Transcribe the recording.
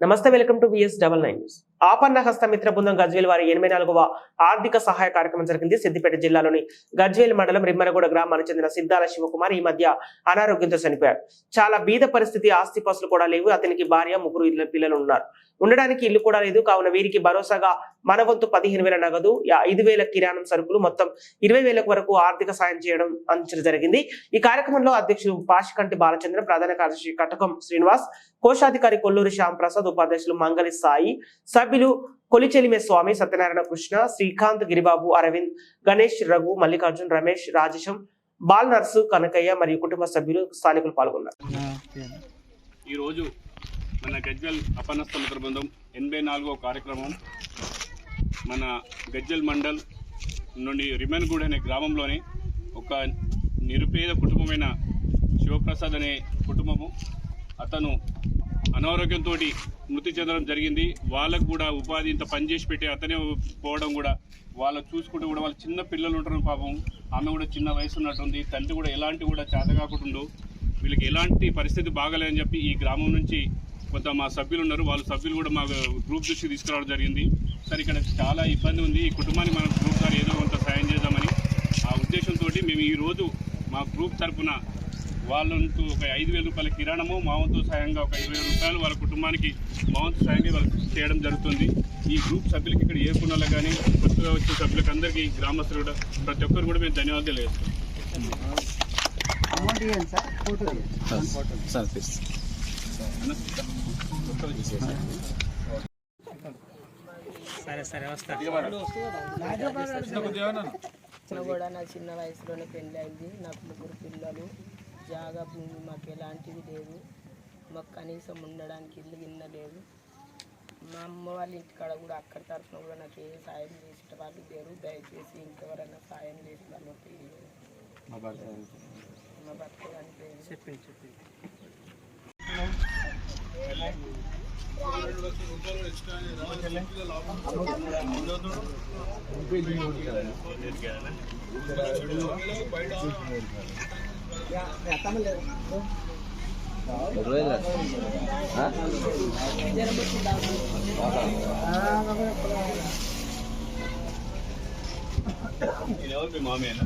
నమస్తే welcome to VS double nine news ఆపన్న హస్త మిత్ర బృందం గజ్వేల్ వారి ఎనభై నాలుగవ ఆర్థిక సహాయ కార్యక్రమం జరిగింది. సిద్దిపేట జిల్లాలోని గజ్వేల్ మండలం రిమ్మనగూడ గ్రామానికి చెందిన సిద్ధాల శివకుమార్ ఈ మధ్య అనారోగ్యంతో చనిపోయారు చాలా బీద పరిస్థితి ఆస్తిపాస్తులు కూడా లేవు. అతనికి భార్య ముగ్గురు ఇళ్ళ పిల్లలు ఉన్నారు. ఉండడానికి ఇల్లు కూడా లేదు. కావున వీరికి భరోసాగా మన వంతు పదిహేను వేల నగదు ఐదు వేల కిరాణం సరుకులు మొత్తం ఇరవై వేలకు వరకు ఆర్థిక సాయం చేయడం అందించడం జరిగింది. ఈ కార్యక్రమంలో అధ్యక్షులు పాషికంటి బాలచంద్ర ప్రధాన కార్యదర్శి కటకం శ్రీనివాస్ కోశాధికారి కొల్లూరి శ్యామ్ ప్రసాద్ ఉపాధ్యక్షులు మంగళి సాయి సభ్యులు కొలిచెలిమే స్వామి సత్యనారాయణ కృష్ణ శ్రీకాంత్ గిరిబాబు అరవింద్ గణేష్ రఘు మల్లికార్జున్ రమేష్ రాజేశం బాల్ నర్సు కనకయ్య మరియు కుటుంబ సభ్యులు స్థానికులు పాల్గొన్నారు. ఈరోజు మన గజ్జల్ అపనస్త మిత్ర బృందం ఎనభై నాలుగో కార్యక్రమం మన గజ్జల్ మండల్ నుండి రిమన్గూడ్ అనే గ్రామంలోని ఒక నిరుపేద కుటుంబమైన శివప్రసాద్ అనే కుటుంబము అతను అనారోగ్యంతో మృతి చెందడం జరిగింది. వాళ్ళకు కూడా ఉపాధి ఇంత పనిచేసి పెట్టి అతనే పోవడం కూడా వాళ్ళు చూసుకుంటూ కూడా వాళ్ళ చిన్న పిల్లలు ఉంటారు పాపం. ఆమె కూడా చిన్న వయసు ఉన్నట్టుంది. తండ్రి కూడా ఎలాంటి కూడా చేత కాకుండా వీళ్ళకి ఎలాంటి పరిస్థితి బాగలేదని చెప్పి ఈ గ్రామం నుంచి కొంత మా సభ్యులు ఉన్నారు. వాళ్ళ సభ్యులు కూడా మా గ్రూప్ దృష్టికి తీసుకురావడం జరిగింది. సరే ఇక్కడ చాలా ఇబ్బంది ఉంది. ఈ కుటుంబాన్ని మనం గ్రూప్ ద్వారా ఏదో కొంత సాయం చేద్దామని ఆ ఉద్దేశంతో మేము ఈ రోజు మా గ్రూప్ తరపున వాళ్ళంటూ ఒక ఐదు వేల రూపాయల కిరాణము మా వంతు సాయంగా ఒక ఇరవై రూపాయలు వాళ్ళ కుటుంబానికి మా వంతు సాయంగా వాళ్ళకి చేయడం జరుగుతుంది. ఈ గ్రూప్ సభ్యులకి ఇక్కడ ఏ కుణాలకు కానీ కొత్తగా వచ్చే సభ్యులకు అందరికీ గ్రామస్తులు కూడా ప్రతి ఒక్కరు కూడా మేము ధన్యవాదాలు తెలియజేస్తాం చిన్న కూడా నా చిన్న వయసులోనే పెళ్ళి అయింది. నాకు ముగ్గురు పిల్లలు. జాగా భూమి మాకు ఎలాంటివి లేదు. మాకు కనీసం ఉండడానికి ఇల్లు గిన్న లేదు. మా అమ్మ వాళ్ళ ఇంటికాడ కూడా అక్కడి తరఫున కూడా నాకు ఏ సాయం చేసేట వాళ్ళు లేరు. దయచేసి ఇంకెవరైనా సాయం చేసి వాళ్ళు మా చెప్పింది చెప్పింది ఇది ఎవరు మీ మామయ్యనా